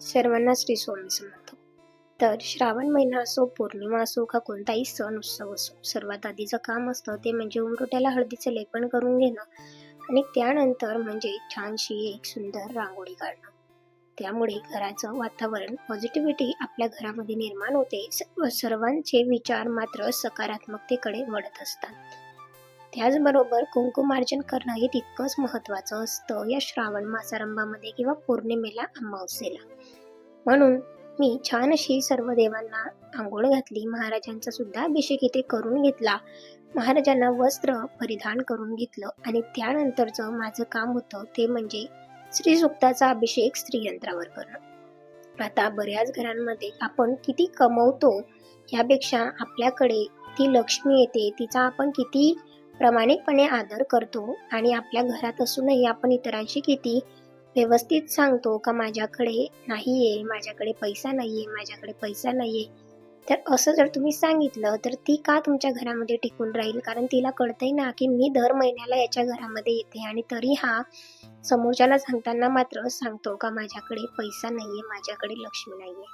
सर्वांना श्री स्वामी समर्थ. तर श्रावण महिना असो पौर्णिमा असो का कोणताही सण उत्सव असो सर्वात आधीचं काम असतं ते म्हणजे उमरोट्याला हळदीचं लेपन करून घेणं आणि त्यानंतर म्हणजे छानशी एक सुंदर रांगोळी काढणं. त्यामुळे घराचं वातावरण पॉझिटिव्हिटी आपल्या घरामध्ये निर्माण होते. सर्वांचे विचार मात्र सकारात्मकतेकडे वळत असतात. त्याचबरोबर कुंकुमार्जन करणं हे तितकंच महत्त्वाचं असतं या श्रावण मासारंभामध्ये किंवा पौर्णिमेला अमावस्येला. म्हणून मी छान अशी सर्व देवांना आंघोळ घातली महाराजांचा सुद्धा अभिषेक इथे करून घेतला. महाराजांना वस्त्र परिधान करून घेतलं आणि त्यानंतरचं माझं काम होतं ते म्हणजे श्री सुक्ताचा अभिषेक स्त्रीयंत्रावर करणं. आता बऱ्याच घरांमध्ये आपण किती कमवतो यापेक्षा आपल्याकडे ती लक्ष्मी येते तिचा आपण किती प्रामाणिकपणे आदर करतो आणि आपल्या घरात असूनही आपण इतरांशी किती व्यवस्थित सांगतो का माझ्याकडे नाहीये माझ्याकडे पैसा नाही आहे माझ्याकडे पैसा नाहीये. तर असं जर तुम्ही सांगितलं तर ती का तुमच्या घरामध्ये टिकून राहील? कारण तिला कळतंय ना की मी दर महिन्याला याच्या घरामध्ये येते आणि तरी हा समोरच्याला सांगताना मात्र सांगतो का माझ्याकडे पैसा नाहीये माझ्याकडे लक्ष्मी नाहीये.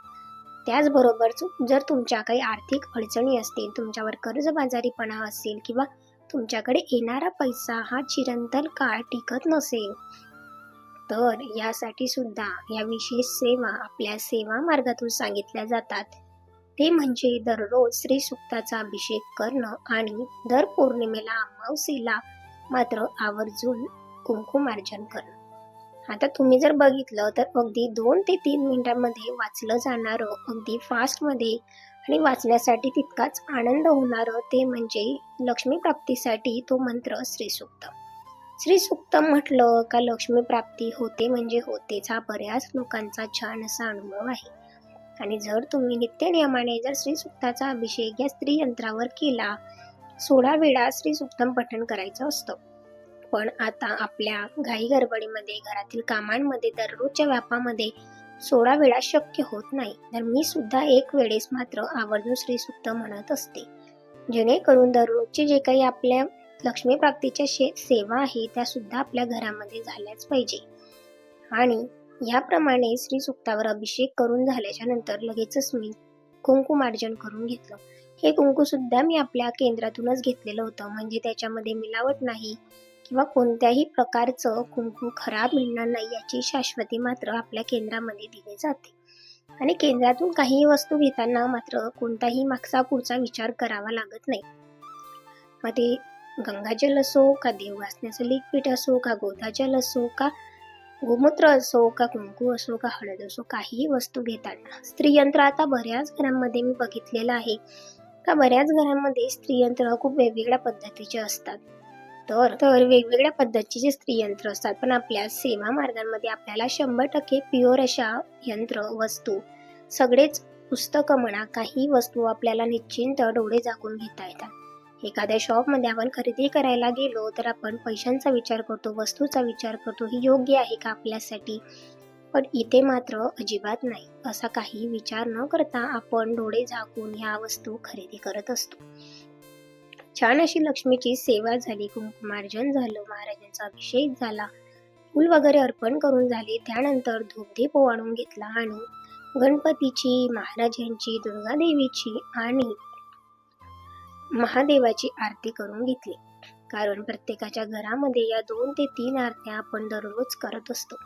त्याचबरोबर जर तुमच्या काही आर्थिक अडचणी असतील तुमच्यावर कर्जबाजारीपणा असेल किंवा तुमच्याकडे येणारा पैसा हा चिरंतन काळ टिकत नसेल. तर यासाठी सुद्धा या विशेष सेवा आपल्या सेवा मार्गातून सांगितल्या जातात. ते म्हणजे दररोज श्री सुक्ताचा अभिषेक करणं आणि दर पौर्णिमेला अमावस्येला मात्र आवर्जून कुंकुमार्जन करणं. आता तुम्ही जर बघितलं तर अगदी दोन ते तीन मिनिटांमध्ये वाचलं जाणारं अगदी फास्टमध्ये आणि वाचण्यासाठी तितकाच आनंद होणारं ते म्हणजे लक्ष्मीप्राप्तीसाठी तो मंत्र श्रीसुक्त. श्रीसुक्त म्हटलं का लक्ष्मीप्राप्ती होते म्हणजे होतेच हा बऱ्याच लोकांचा छान असा अनुभव आहे. आणि जर तुम्ही नित्यनियमाने जर श्रीसुक्ताचा अभिषेक या स्त्री यंत्रावर केला सोळा वेळा श्रीसुक्तम पठण करायचं असतं. पण आता आपल्या घाई गडबडीमध्ये घरातील कामांमध्ये दररोजच्या व्यापामध्ये सोळा वेळा शक्य होत नाही तर मी सुद्धा एक वेळेस मात्र आवर्जून श्रीसुक्त म्हणत असते. जेणेकरून दररोजचे जे काही आपल्या लक्ष्मी प्राप्तीच्या शे सेवा आहे त्या सुद्धा आपल्या घरामध्ये झाल्याच पाहिजे. आणि याप्रमाणे श्री सुक्तावर अभिषेक करून झाल्याच्यानंतर लगेचच मी कुंकुमार्जन करून घेतलं. हे कुंकू सुद्धा मी आपल्या केंद्रातूनच घेतलेलं होतं म्हणजे त्याच्यामध्ये मिलावट नाही किंवा कोणत्याही प्रकारचं कुंकू खराब मिळणार नाही याची शाश्वती मात्र आपल्या केंद्रामध्ये दिली जाते. आणि केंद्रातून काही वस्तू घेताना मात्र कोणताही मागचा पुढचा विचार करावा लागत नाही. मग ते गंगाजल असो का देव घासण्याचं लिक्विड असो का गोदाजल असो का गोमूत्र असो का कुंकू असो का हळद असो काहीही वस्तू घेताना स्त्रीयंत्र आता बऱ्याच घरांमध्ये मी बघितलेलं आहे. का बऱ्याच घरांमध्ये स्त्रीयंत्र खूप वेगवेगळ्या पद्धतीचे असतात. तर तर वेगवेगळ्या पद्धतीचे जे स्त्रीयंत्र असतात पण आपल्या सेवा मार्गांमध्ये आपल्याला शंभर टक्के प्युअर अशा यंत्र वस्तू सगळेच पुस्तकं म्हणा काही वस्तू आपल्याला निश्चिंत डोळे जागून घेता येतात. एखाद्या शॉपमध्ये आपण खरेदी करायला गेलो तर आपण पैशांचा विचार करतो वस्तूचा विचार करतो ही योग्य आहे का आपल्यासाठी? पण इथे मात्र अजिबात नाही. असा काही विचार न करता आपण डोळे झाकून ह्या वस्तू खरेदी करत असतो. छान अशी लक्ष्मीची सेवा झाली कुंकुमार्जन झालं महाराजांचा अभिषेक झाला फूल वगैरे अर्पण करून झाले. त्यानंतर धूपदीप ओवाळून घेतला आणि गणपतीची महाराजांची दुर्गादेवीची आणि महादेवाची आरती करून घेतली. कारण प्रत्येकाच्या घरामध्ये या दोन ते तीन आरत्या आपण दररोज करत असतो.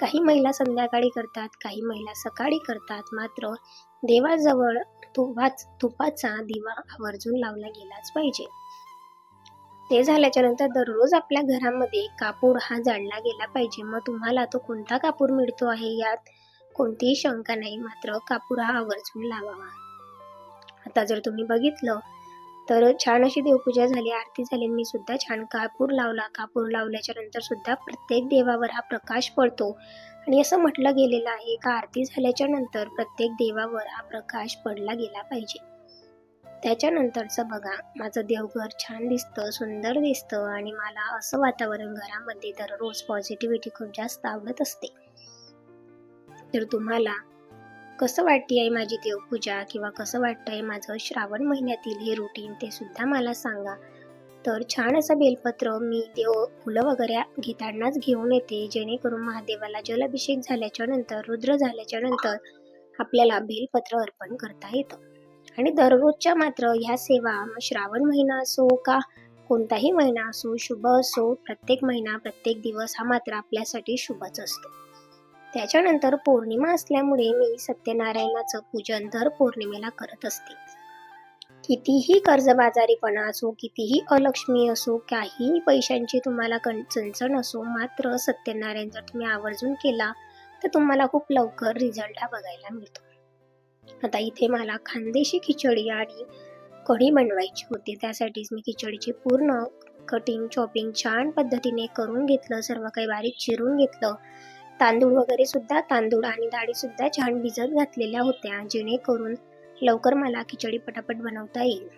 काही महिला संध्याकाळी करतात काही महिला सकाळी करतात. मात्र देवाजवळ तुपाच तुपाचा दिवा आवर्जून लावला गेलाच पाहिजे. ते झाल्याच्यानंतर दररोज आपल्या घरामध्ये कापूर हा जाळला गेला पाहिजे. मग तुम्हाला तो कोणता कापूर मिळतो आहे? यात कोणतीही शंका नाही मात्र कापूर हा आवर्जून लावावा. आता जर तुम्ही बघितलं तर छान अशी देवपूजा झाली आरती झाली. मी सुद्धा छान कापूर लावला. कापूर लावल्याच्या नंतर सुद्धा प्रत्येक देवावर हा प्रकाश पडतो. आणि असं म्हटलं गेलेलं आहे का आरती झाल्याच्यानंतर प्रत्येक देवावर हा प्रकाश पडला गेला पाहिजे. त्याच्यानंतरचं बघा माझं देवघर छान दिसतं सुंदर दिसतं आणि मला असं वातावरण घरामध्ये दररोज पॉझिटिव्हिटी खूप जास्त आवडत असते. तर तुम्हाला कसं वाटते आहे माझी देवपूजा? किंवा कसं वाटतंय माझं श्रावण महिन्यातील हे रुटीन ते सुद्धा मला सांगा. तर छान असं बेलपत्र मी देव फुलं वगैरे घेतानाच घेऊन येते. जेणेकरून महादेवाला जलाभिषेक झाल्याच्यानंतर रुद्र झाल्याच्यानंतर आपल्याला बेलपत्र अर्पण करता येतं. आणि दररोजच्या मात्र ह्या सेवा श्रावण महिना असो का कोणताही महिना असो शुभ असो प्रत्येक महिना प्रत्येक दिवस हा मात्र आपल्यासाठी शुभच असतो. त्याच्यानंतर पौर्णिमा असल्यामुळे मी सत्यनारायणाचं पूजन दर पौर्णिमेला करत असते. कितीही कर्जबाजारीपणा असो कितीही अलक्ष्मी असो काहीही पैशांची तुम्हाला कण चणचण असो मात्र सत्यनारायण जर तुम्ही आवर्जून केला तर तुम्हाला खूप लवकर रिझल्ट हा बघायला मिळतो. आता इथे मला खानदेशी खिचडी आणि कढी बनवायची होती. त्यासाठीच मी खिचडीची पूर्ण कटिंग चॉपिंग छान पद्धतीने करून घेतलं सर्व काही बारीक चिरून घेतलं. तांदूळ वगैरे सुद्धा तांदूळ आणि डाळी सुद्धा छान भिजत घातलेल्या होत्या जेणेकरून लवकर मला खिचडी पटापट बनवता येईल.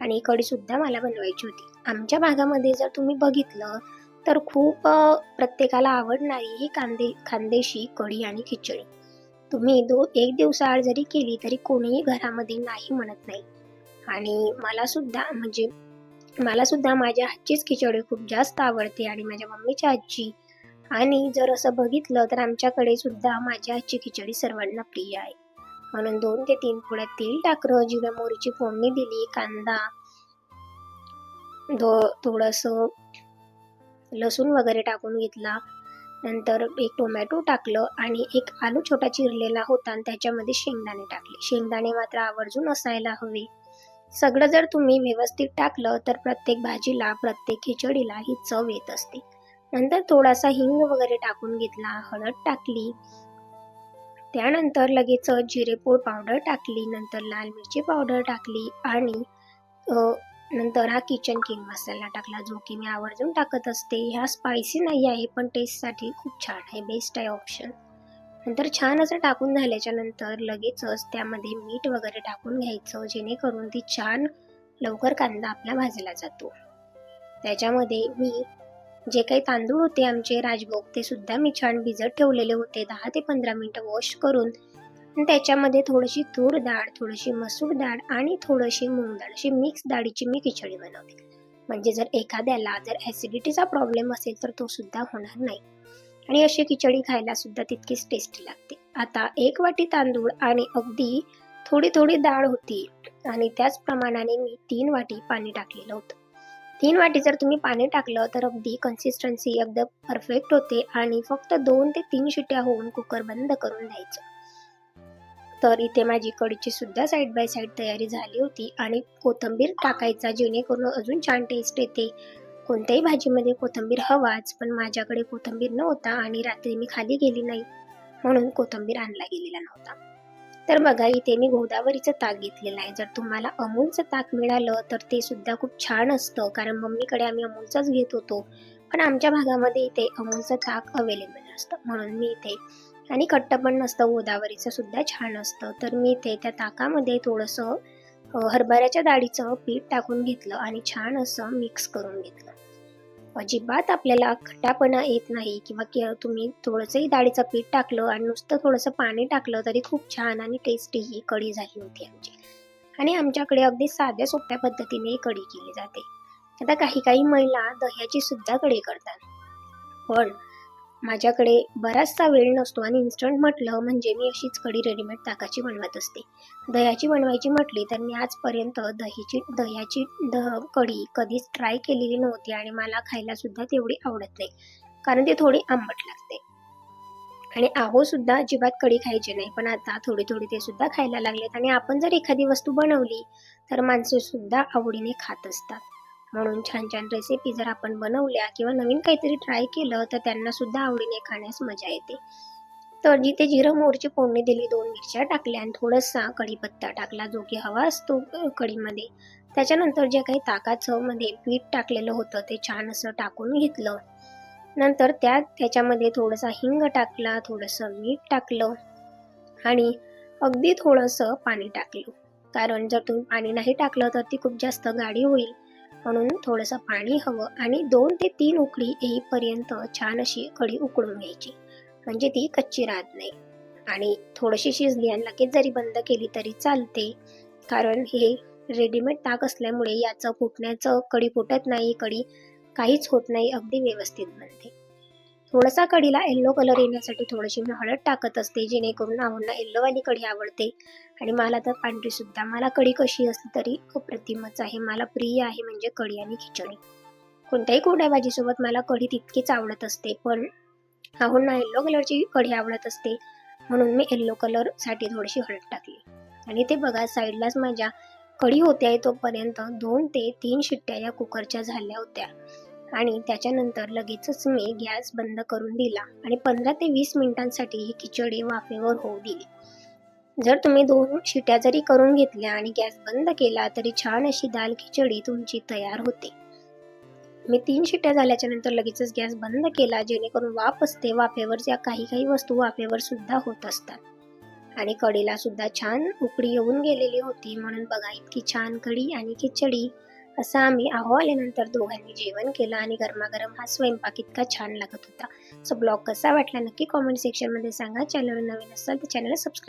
आणि कढीसुद्धा मला बनवायची होती. आमच्या भागामध्ये जर तुम्ही बघितलं तर खूप प्रत्येकाला आवडणारी ही कांदे खानदेशी कढी आणि खिचडी. तुम्ही दो एक दिवसाआड जरी केली तरी कोणीही घरामध्ये नाही म्हणत नाही. आणि मला सुद्धा म्हणजे मला सुद्धा माझ्या हातचीच खिचडी खूप जास्त आवडते आणि माझ्या मम्मीच्या हातची आणि जर असं बघितलं तर आमच्याकडे सुद्धा माझ्या आजची खिचडी सर्वांना प्रिय आहे. म्हणून दोन ते तीन पुढ्या तेल टाकलं जिव्या मोहरीची फोडणी दिली कांदा दो थोडंसं लसूण वगैरे टाकून घेतला. नंतर एक टोमॅटो टाकलं आणि एक आलू छोटा चिरलेला होता आणि त्याच्यामध्ये शेंगदाणे टाकले. शेंगदाणे मात्र आवर्जून असायला हवे. सगळं जर तुम्ही व्यवस्थित टाकलं तर प्रत्येक भाजीला प्रत्येक खिचडीला ही चव येत असते. नंतर थोडासा हिंग वगैरे टाकून घेतला हळद टाकली. त्यानंतर लगेच जिरेपूड पावडर टाकली नंतर लाल मिरची पावडर टाकली आणि नंतर हा किचन किंग मसाला टाकला जो की मी आवर्जून टाकत असते. ह्या स्पायसी नाही आहे पण टेस्टसाठी खूप छान आहे बेस्ट आहे ऑप्शन नंतर छान असं टाकून झाल्याच्यानंतर लगेचच त्यामध्ये मीठ वगैरे टाकून घ्यायचं जेणेकरून ती छान लवकर कांदा आपला भाजला जातो. त्याच्यामध्ये मी जे काही तांदूळ होते आमचे राजभोग ते सुद्धा मी छान भिजत ठेवलेले होते. दहा ते पंधरा मिनटं वॉश करून त्याच्यामध्ये थोडीशी तूर डाळ थोडीशी मसूर डाळ आणि थोडीशी मूग डाळ अशी मिक्स डाळीची मी खिचडी बनवते. म्हणजे जर एखाद्याला जर ॲसिडिटीचा प्रॉब्लेम असेल तर तो सुद्धा होणार नाही. आणि अशी खिचडी खायला सुद्धा तितकीच टेस्टी लागते. आता एक वाटी तांदूळ आणि अगदी थोडी थोडी डाळ होती आणि त्याच प्रमाणाने मी तीन वाटी पाणी टाकलेलं होतं. तीन वाटी जर तुम्ही पाणी टाकलं तर अगदी कन्सिस्टन्सी एकदम परफेक्ट होते आणि फक्त दोन ते तीन शिट्या होऊन कुकर बंद करून द्यायचं तर इथे माझी कढीची सुद्धा साईड बाय साईड तयारी झाली होती आणि कोथिंबीर टाकायचा जेणेकरून अजून छान टेस्ट येते. कोणत्याही भाजीमध्ये कोथिंबीर हवाच पण माझ्याकडे कोथिंबीर नव्हता आणि रात्री मी खाली गेली नाही म्हणून कोथिंबीर आणला गेलेला नव्हता. तर बघा इथे मी गोदावरीचं ताक घेतलेलं आहे. जर तुम्हाला अमूलचं ताक मिळालं तर ते सुद्धा खूप छान असतं. कारण मम्मीकडे आम्ही अमूलचंच घेत होतो. पण आमच्या भागामध्ये इथे अमूलचं ताक अवेलेबल असतं म्हणून मी इथे आणि कट्ट पण नसतं गोदावरीचं सुद्धा छान असतं. तर मी इथे त्या ताकामध्ये थोडंसं हरभऱ्याच्या डाळीचं पीठ टाकून घेतलं आणि छान असं मिक्स करून घेतलं. अजिबात आपल्याला खटापणा येत नाही किंवा कि- तुम्ही थोडंसंही डाळीचं पीठ टाकलं आणि नुसतं थोडंसं पाणी टाकलं तरी खूप छान आणि टेस्टी ही कढी झाली होती आमची. आणि आमच्याकडे अगदी साध्या सोप्या पद्धतीने ही कढी केली जाते. आता काही काही महिला दह्याची सुद्धा कढी करतात. पण माझ्याकडे बराचसा वेळ नसतो आणि इन्स्टंट म्हटलं म्हणजे मी अशीच कढी रेडीमेड ताकाची बनवत असते. दह्याची बनवायची म्हटली तर मी आजपर्यंत दहीची दह्याची द कढी कधीच ट्राय केलेली नव्हती आणि मला खायलासुद्धा तेवढी आवडत नाही. कारण ती थोडी आंबट लागते. आणि आहो सुद्धा अजिबात कढी खायची नाही पण आता थोडी थोडी ते सुद्धा खायला लागलेत आणि आपण जर एखादी वस्तू बनवली तर माणसंसुद्धा आवडीने खात असतात. म्हणून छान छान रेसिपी जर आपण बनवल्या किंवा नवीन काहीतरी ट्राय केलं तर त्यांना सुद्धा आवडीने खाण्यास मजा येते. तर जिथे जिरं मोरची फोडणी दिली दोन मिरच्या टाकल्या आणि थोडासा कढीपत्ता टाकला जो की हवा असतो कढीमध्ये. त्याच्यानंतर जे काही ताकाचं मध्ये पीठ टाकलेलं होतं ते छान असं टाकून घेतलं. नंतर त्यात त्याच्यामध्ये थोडंसं हिंग टाकला थोडंसं मीठ टाकलं आणि अगदी थोडंसं पाणी टाकलं. कारण जर तुम्ही पाणी नाही टाकलं तर ती खूप जास्त गाडी होईल. म्हणून थोडंसं पाणी हवं आणि दोन ते तीन उकळी येईपर्यंत छान अशी कढी उकळून घ्यायची. म्हणजे ती कच्ची राहत नाही. आणि थोडीशी शिजली आणि लगेच जरी बंद केली तरी चालते. कारण हे रेडीमेड ताक असल्यामुळे याचं फुटण्याचं कढी फुटत नाही कढी काहीच होत नाही अगदी व्यवस्थित बनते. थोडासा कढीला येल्लो कलर येण्यासाठी थोडीशी मी हळद टाकत असते जेणेकरून आहोंना येल्लोवाली कढी आवडते. आणि मला तर पांढरी सुद्धा. मला कढी कशी असली तरी अप्रतिमच आहे. मला प्रिय आहे म्हणजे कढी आणि खिचडी. कोणत्याही कोरड्या भाजीसोबत मला कढी तितकीच आवडत असते पण आहोंना येल्लो कलरची कढी आवडत असते म्हणून मी येल्लो कलरसाठी थोडीशी हळद टाकली. आणि ते बघा साईडलाच माझ्या कढी होत्या तोपर्यंत दोन ते तीन शिट्ट्या या कुकरच्या झाल्या होत्या. आणि त्याच्यानंतर लगेचच मी गॅस बंद करून दिला आणि पंधरा ते वीस मिनिटांसाठी ही खिचडी वाफेवर होऊ दिली. जर तुम्ही दोन शिट्या जरी करून घेतल्या आणि गॅस बंद केला तरी छान अशी दाल खिचडी तुमची तयार होते. मी तीन शिट्ट्या झाल्याच्यानंतर लगेचच गॅस बंद केला जेणेकरून वाफ असते. वाफेवर ज्या काही काही वस्तू वाफेवर सुद्धा होत असतात. आणि कढीला सुद्धा छान उकडी येऊन गेलेली होती. म्हणून बघा इतकी छान कढी आणि खिचडी असं आम्ही आहो आल्यानंतर दोघांनी जेवण केलं आणि गरमागरम हा स्वयंपाक इतका छान लागत होता. सो ब्लॉग कसा वाटला नक्की कॉमेंट सेक्शनमध्ये सांगा. चॅनल नवीन असाल तर चॅनलला सबस्क्राईब